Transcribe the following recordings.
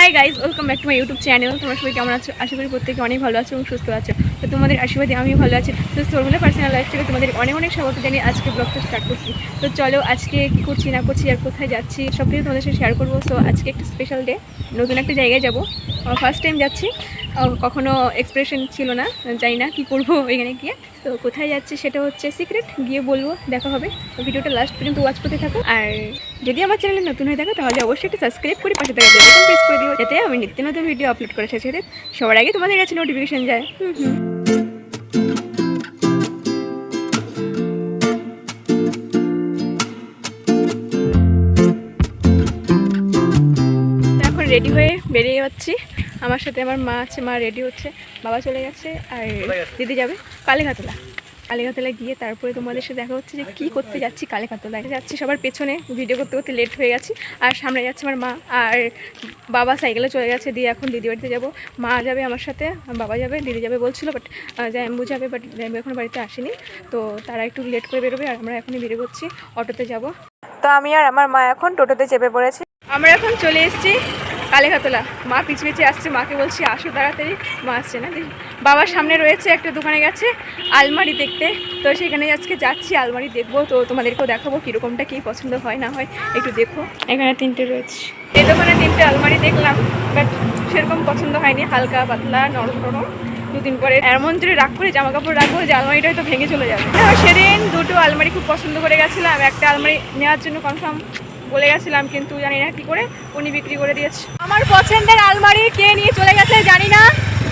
Hi guys welcome back to my YouTube channel তোমার সবাই কেমন আছো? আশা করি প্রত্যেকে অনেক ভালো আছো এবং সুস্থ আছো। তো তোমাদের আশীর্বাদে আমি ভালো আছি। তো সরগুলো পার্সোনাল লাইফ থেকে তোমাদের অনেক অনেক স্বাগত জানিয়ে আজকে ব্লগটা স্টার্ট করছি। তো চলো আজকে কী করছি, না করছি, আর কোথায় যাচ্ছি সব কিছু তোমাদের সাথে শেয়ার করব। সো আজকে একটা স্পেশাল ডে নতুন একটা জায়গায় যাব। ফার্স্ট টাইম যাচ্ছি। কখনো এক্সপ্রেশন ছিল না, জানি না কী করব ওইখানে গিয়ে। তো কোথায় যাচ্ছে সেটা হচ্ছে সিক্রেট গিয়ে বলব, দেখা হবে। ভিডিওটা লাস্ট পর্যন্ত ওয়াচ করতে থাকো। আর যদি আমার চ্যানেলে নতুন হয়ে থাকো, তাহলে অবশ্যই একটা সাবস্ক্রাইব করে পাশে থাকা প্রেস করে দিও, যাতে আমি নিত্য নতুন ভিডিও আপলোড করার সাথে সাথে সবার আগে তোমাদের কাছে নোটিফিকেশন যায়। হুম এখন রেডি হয়ে বেরিয়ে যাচ্ছি। আমার সাথে আমার মা আছে মা রেডি হচ্ছে বাবা চলে গেছে আর দিদি যাবে কালীঘাতলা কালীঘাতলা গিয়ে তারপরে তোমাদের সাথে দেখা হচ্ছে যে কী করতে যাচ্ছি কালীঘাতলায় যাচ্ছি সবার পেছনে ভিডিও করতে করতে লেট হয়ে গেছি আর সামনে যাচ্ছে আমার মা আর বাবা সাইকেলে চলে গেছে দিয়ে এখন দিদি বাড়িতে যাব। মা যাবে আমার সাথে বাবা যাবে দিদি যাবে বলছিল বাট জ্যাম্বু যাবে বাট জ্যাম্বু এখন বাড়িতে আসেনি। তো তারা একটু লেট করে বেরোবে আর আমরা এখনই বেরিয়ে পড়ছি অটোতে যাব। তো আমি আর আমার মা এখন টোটোতে চেপে পড়েছি। আমরা এখন চলে এসেছি কালীঘাতলা মা পিছু পিছিয়ে আসছে মাকে বলছি আসো তাড়াতাড়ি। মা আসছে না। দেখি বাবার সামনে রয়েছে একটা দোকানে গেছে আলমারি দেখতে। তো সেখানে আজকে যাচ্ছি আলমারি দেখব। তো তোমাদেরকেও দেখাবো কীরকমটা কী পছন্দ হয় না হয় একটু দেখো। এখানে তিনটে রয়েছে। এই দোকানে তিনটে আলমারি দেখলাম বাট সেরকম পছন্দ হয়নি। হালকা পাতলা নরম নরম দুদিন পরে। এমন জোরে রাগ করে জামা কাপড় রাখব যে আলমারিটা হয়তো ভেঙে চলে যাবে। সেদিন দুটো আলমারি খুব পছন্দ করে গেছিলাম। একটা আলমারি নেওয়ার জন্য কনফার্ম বলে গেছিলাম, কিন্তু জানি না কি করে উনি বিক্রি করে দিয়েছে। আমার পছন্দের আলমারি কে নিয়ে চলে গেছে জানি না।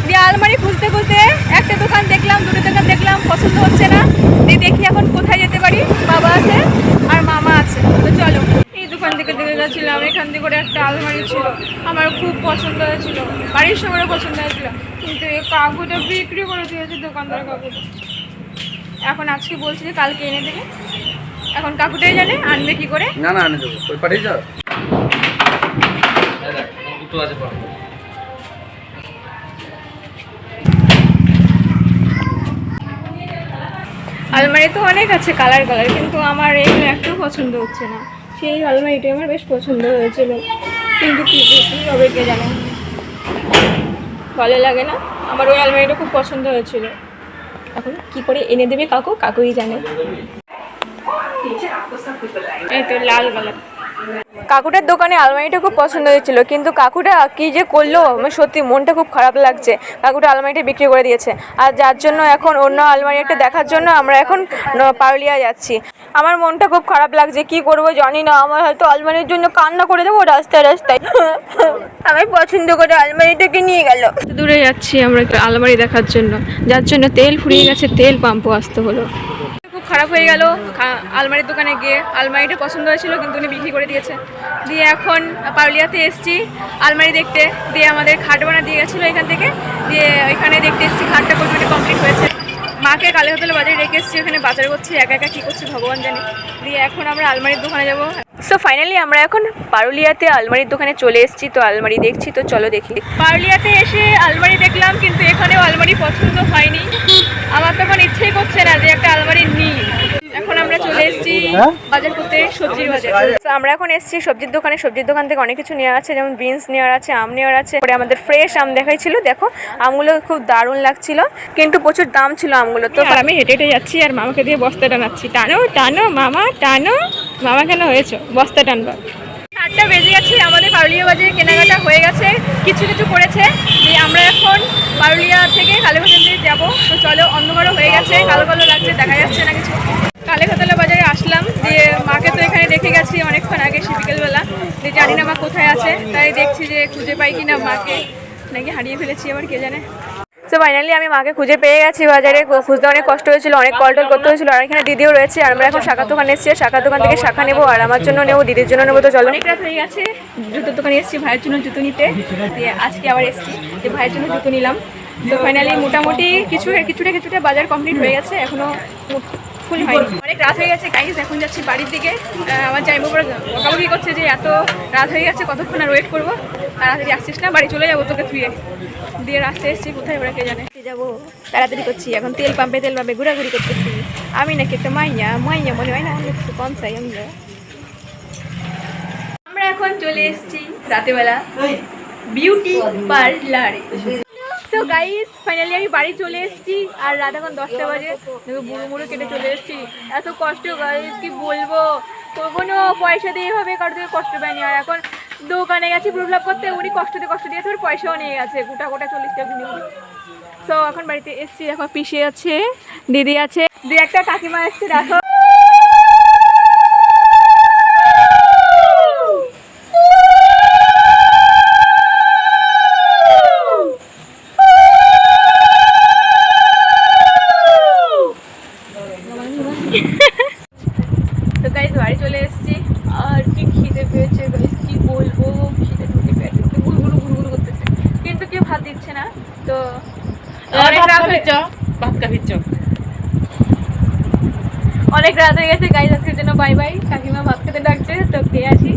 দিয়ে আলমারি খুঁজতে খুঁজতে একটা দোকান দেখলাম, দুটো দোকান দেখলাম, পছন্দ হচ্ছে না। দিয়ে দেখি এখন কোথায় যেতে পারি, বাবা আছে আর মামা আছে। তো চলো, এই দোকান থেকে দেখে গেছিলাম, এখান থেকে করে একটা আলমারি ছিল। আমার খুব পছন্দ হয়েছিল, বাড়ির সবারও পছন্দ হয়েছিল। কিন্তু এই কাকুটা বিক্রি করে দিয়েছে দোকানদার কাকুটা এখন আজকে বলছি যে কালকে এনে দেবে। এখন কাকুটাই জানে আনবে কি করে? না না আনে দেবো ওই পাঠিয়ে যাও। দুটো আছে আলমারি তো অনেক আছে কালার কালার কিন্তু আমার এইগুলো একটু পছন্দ হচ্ছে না। সেই আলমারিটাই আমার বেশ পছন্দ হয়েছিল। কিন্তু কি বিক্রি হবে কে জানে। ভালো লাগে না। আমার ওই আলমারিটা খুব পছন্দ হয়েছিল। এখন কি করে এনে দেবে কাকু? কাকুই জানে। এই তো লাল কালার কাকুটার দোকানে আলমারিটা খুব পছন্দ হয়েছিল কিন্তু কাকুটা কি যে করল আমার সত্যি মনটা খুব খারাপ লাগছে। কাকুটা আলমারিটা বিক্রি করে দিয়েছে। আর যার জন্য এখন অন্য আলমারি একটা দেখার জন্য আমরা এখন পারুলিয়া যাচ্ছি। আমার মনটা খুব খারাপ লাগছে কি করব জানি না। আমার হয়তো আলমারির জন্য কান্না করে দেবো রাস্তায় রাস্তায়। আমি পছন্দ করে আলমারিটাকে নিয়ে গেল। দূরে যাচ্ছি আমরা একটা আলমারি দেখার জন্য। যার জন্য তেল ফুরিয়ে গেছে তেল পাম্পও আসতে হলো। খারাপ হয়ে গেল আলমারির দোকানে গিয়ে আলমারিটা পছন্দ হয়েছিল কিন্তু উনি বিক্রি করে দিয়েছে। দিয়ে এখন পাউলিয়াতে এসছি, আলমারি দেখতে। দিয়ে আমাদের খাট বানা দিয়ে গেছিল এখান থেকে। দিয়ে ওইখানে দেখতে এসছি, খাটটা কমপ্লিট কমপ্লিট হয়েছে। মাকে কালী হোটেলে বাজারে রেখে এসেছি, ওখানে বাজার করছি, একা একা কী করছি ভগবান জানে। দিয়ে এখন আমরা আলমারির দোকানে যাব। সো ফাইনালি আমরা এখন পারুলিয়াতে আলমারির দোকানে চলে এসেছি, তো আলমারি দেখছি, তো চলো দেখি। পারুলিয়াতে এসে আলমারি দেখলাম, কিন্তু এখানেও আলমারি পছন্দ হয়নি। আমার তখন ইচ্ছেই করছে না যে একটা আলমারি নিই। এখন আমরা চলে এসেছি বাজার করতে সবজির বাজার। তো আমরা এখন এসেছি সবজির দোকানে। সবজির দোকান থেকে অনেক কিছু নেওয়া আছে যেমন বিনস নেওয়ার আছে আম নেওয়ার আছে। পরে আমাদের ফ্রেশ আম দেখাইছিল। দেখো আমগুলো খুব দারুণ লাগছিল কিন্তু প্রচুর দাম ছিল আমগুলো তো আমি হেঁটে হেঁটে যাচ্ছি আর মামাকে দিয়ে বস্তা টানাচ্ছি। টানো টানো মামা টানো। মামা কেন হয়েছো? বস্তা টানবা। আটটা বেজে গেছে, আমাদের পারুলিয়া বাজারে কেনাকাটা হয়ে গেছে, কিছু কিছু করেছে। আমরা এখন পারুলিয়া থেকে কালীঘাটের দিকে যাব। তো চলো, অন্ধকারও হয়ে গেছে, কালো কালো লাগছে, দেখা যাচ্ছে না কিছু। কালীঘাতলা বাজারে আসলাম দিয়ে মাকে তো এখানে দেখে গেছি অনেকক্ষণ আগে, সে বিকেলবেলা। দিয়ে জানি না মা কোথায় আছে, তাই দেখছি যে খুঁজে পাই কিনা মাকে। নাকি হারিয়ে ফেলেছি আবার, কে জানে? তো ফাইনালি আমি মাকে খুঁজে পেয়ে গেছি বাজারে। খুঁজতে অনেক কষ্ট হয়েছিল, অনেক কল টল করতে হয়েছিল। আর এখানে দিদিও রয়েছে, আর আমরা এখন শাখা দোকানে এসেছি। শাখা দোকান থেকে শাখা নেব, আর আমার জন্য নেব, দিদির জন্য নেব। তো চলো। অনেক রাত হয়ে গেছে। জুতোর দোকানে এসেছি, ভাইয়ের জন্য জুতো নিতে। দিয়ে আজকে আবার এসেছি, যে ভাইয়ের জন্য জুতো নিলাম। তো ফাইনালি মোটামুটি কিছু কিছুটা কিছুটা বাজার কমপ্লিট হয়ে গেছে। এখনও ফুল হয়নি। অনেক রাত হয়ে গেছে গাইজ এখন যাচ্ছি বাড়ির দিকে। আমার যাইবো পরে বকাবকি করছে যে এত রাত হয়ে গেছে কতক্ষণ আর ওয়েট করব? তাড়াতাড়ি আসছিস না? বাড়ি চলে যাব তোকে থুয়ে দিয়ে রাস্তায় এসেছি কোথায় ওরা কে জানে? যাব তাড়াতাড়ি করছি। এখন তেল পাম্পে তেল পাম্পে ঘোরাঘুরি করতেছি। আমি নাকি একটা মাইয়া মাইয়া মনে হয় না? আমি একটু কম চাই আমরা আমরা এখন চলে এসেছি রাতেবেলা বিউটি পার্লারে তো গাইস ফাইনালি আমি বাড়ি চলে এসেছি, আর রাত এখন দশটা বাজে। বুড়ো মুড়ো কেটে চলে এসেছি। এত কষ্ট গাইস কি বলব? কোনো পয়সা দিয়ে হবে কারোর থেকে কষ্ট পাইনি। আর এখন দোকানে গেছি প্রবলাপ করতে, উনি কষ্ট দিয়ে কষ্ট দিয়েছে, ওর পয়সাও নিয়ে গেছে। গোটা গোটা চল্লিশ টাকা তো এখন বাড়িতে এসেছি। এখন পিসে আছে, দিদি আছে। দু একটা কাকিমা এসছে, দেখো। না তো অনেক রাত হয়ে ভাত খাবি চ। অনেক রাত হয়ে গেছে গাইজ আজকের জন্য বাই বাই কাকিমা ভাত খেতে ডাকছে তো খেয়ে আসি।